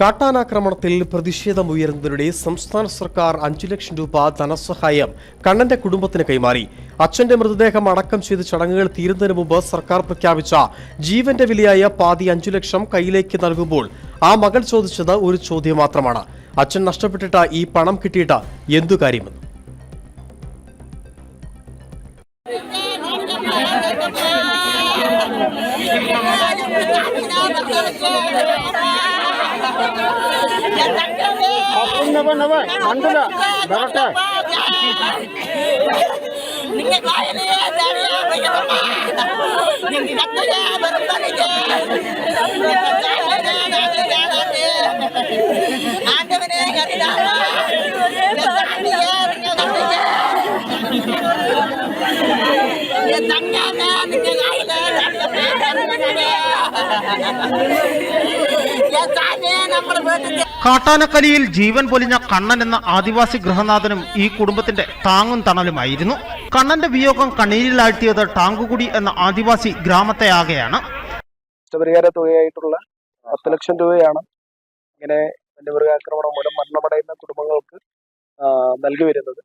കാട്ടാനാക്രമണത്തിൽ പ്രതിഷേധമുയരുന്നതിനിടെ സംസ്ഥാന സർക്കാർ അഞ്ചു ലക്ഷം രൂപ ധനസഹായം കണ്ണന്റെ കുടുംബത്തിന് കൈമാറി. അച്ഛന്റെ മൃതദേഹം അടക്കം ചെയ്ത് ചടങ്ങുകൾ തീരുന്നതിന് മുമ്പ് സർക്കാർ പ്രഖ്യാപിച്ച ജീവന്റെ വിലയായ പാതി അഞ്ചു ലക്ഷം കയ്യിലേക്ക് നൽകുമ്പോൾ ആ മകൾ ചോദിച്ചത് ഒരു ചോദ്യം മാത്രമാണ്. അച്ഛൻ നഷ്ടപ്പെട്ടിട്ട് ഈ പണം കിട്ടിയിട്ട് എന്തു കാര്യമെന്ന്? ನವ ನವ ಮಂಡಲ ಬರಟ ஆண்டவனே கரிதாவா தங்காத நீங்க காயில தாயே കാട്ടാനക്കലിയിൽ ജീവൻ പൊലിഞ്ഞ കണ്ണൻ എന്ന ആദിവാസി ഗൃഹനാഥനും ഈ കുടുംബത്തിന്റെ താങ്ങും തണലുമായിരുന്നു. കണ്ണന്റെ വിയോഗം കണ്ണീരിലാഴ്ത്തിയത് ടാങ്കുകുടി എന്ന ആദിവാസി ഗ്രാമത്തെയാകെയാണ് നഷ്ടപരിഹാര തുകയായിട്ടുള്ള പത്ത് ലക്ഷം രൂപയാണ് ഇങ്ങനെ വന്യമൃഗാക്രമണം മൂലം മരണമടയുന്ന കുടുംബങ്ങൾക്ക് നൽകി വരുന്നത്.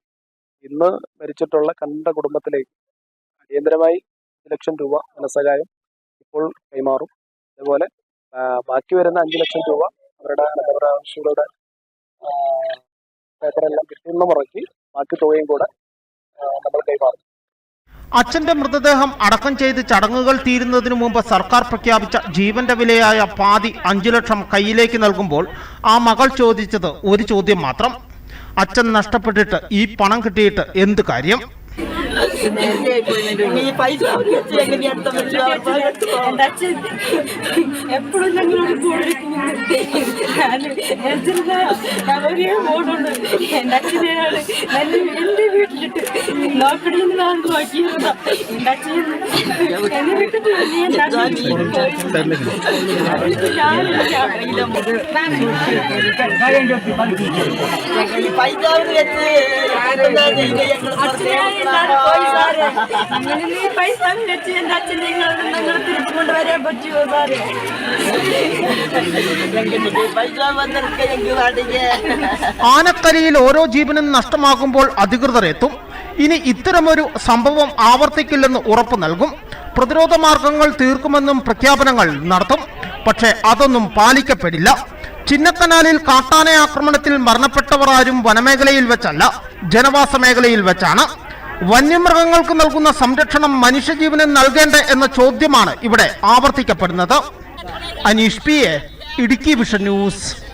ഇന്ന് മരിച്ചിട്ടുള്ള കണ്ണന്റെ കുടുംബത്തിലേക്ക് അടിയന്തരമായി അഞ്ച് ലക്ഷം രൂപ ധനസഹായം ഇപ്പോൾ കൈമാറും. അതുപോലെ ബാക്കി വരുന്ന അഞ്ച് ലക്ഷം രൂപ അവരുടെ അനന്തപരാവകാശികളുടെ പേപ്പറെല്ലാം കിട്ടുന്ന മുറയ്ക്ക് ബാക്കി തുകയും കൂടെ നമ്മൾ കൈമാറും. അച്ഛന്റെ മൃതദേഹം അടക്കം ചെയ്ത് ചടങ്ങുകൾ തീരുന്നതിനു മുമ്പ് സർക്കാർ പ്രഖ്യാപിച്ച ജീവന്റെ വിലയായ പാതി അഞ്ചു ലക്ഷം കയ്യിലേക്ക് നൽകുമ്പോൾ ആ മകൾ ചോദിച്ചത് ഒരു ചോദ്യം മാത്രം. അച്ഛൻ നഷ്ടപ്പെട്ടിട്ട് ഈ പണം കിട്ടിയിട്ട് എന്ത് കാര്യം? എപ്പോഴും ഞങ്ങളോട് ഞാൻ ഒരേ എന്റെ അച്ഛനെയാണ് നല്ല വീട്ടിലിട്ട് സാറേ? ആനക്കരയിൽ ഓരോ ജീവനും നഷ്ടമാകുമ്പോൾ അധികൃതർ എത്തും. ഇനി ഇത്തരമൊരു സംഭവം ആവർത്തിക്കില്ലെന്ന് ഉറപ്പ് നൽകും. പ്രതിരോധ മാർഗങ്ങൾ തീർക്കുമെന്നും പ്രഖ്യാപനങ്ങൾ നടത്തും. പക്ഷേ അതൊന്നും പാലിക്കപ്പെടില്ല. ചിന്നക്കനാലിൽ കാട്ടാന ആക്രമണത്തിൽ മരണപ്പെട്ടവർ ആരും വനമേഖലയിൽ വെച്ചല്ല ജനവാസ മേഖലയിൽ വെച്ചാണ്. വന്യമൃഗങ്ങൾക്ക് നൽകുന്ന സംരക്ഷണം മനുഷ്യജീവന് നൽകേണ്ട എന്ന ചോദ്യമാണ് ഇവിടെ ആവർത്തിക്കപ്പെടുന്നത്. Aneesh P A Idukki vision news.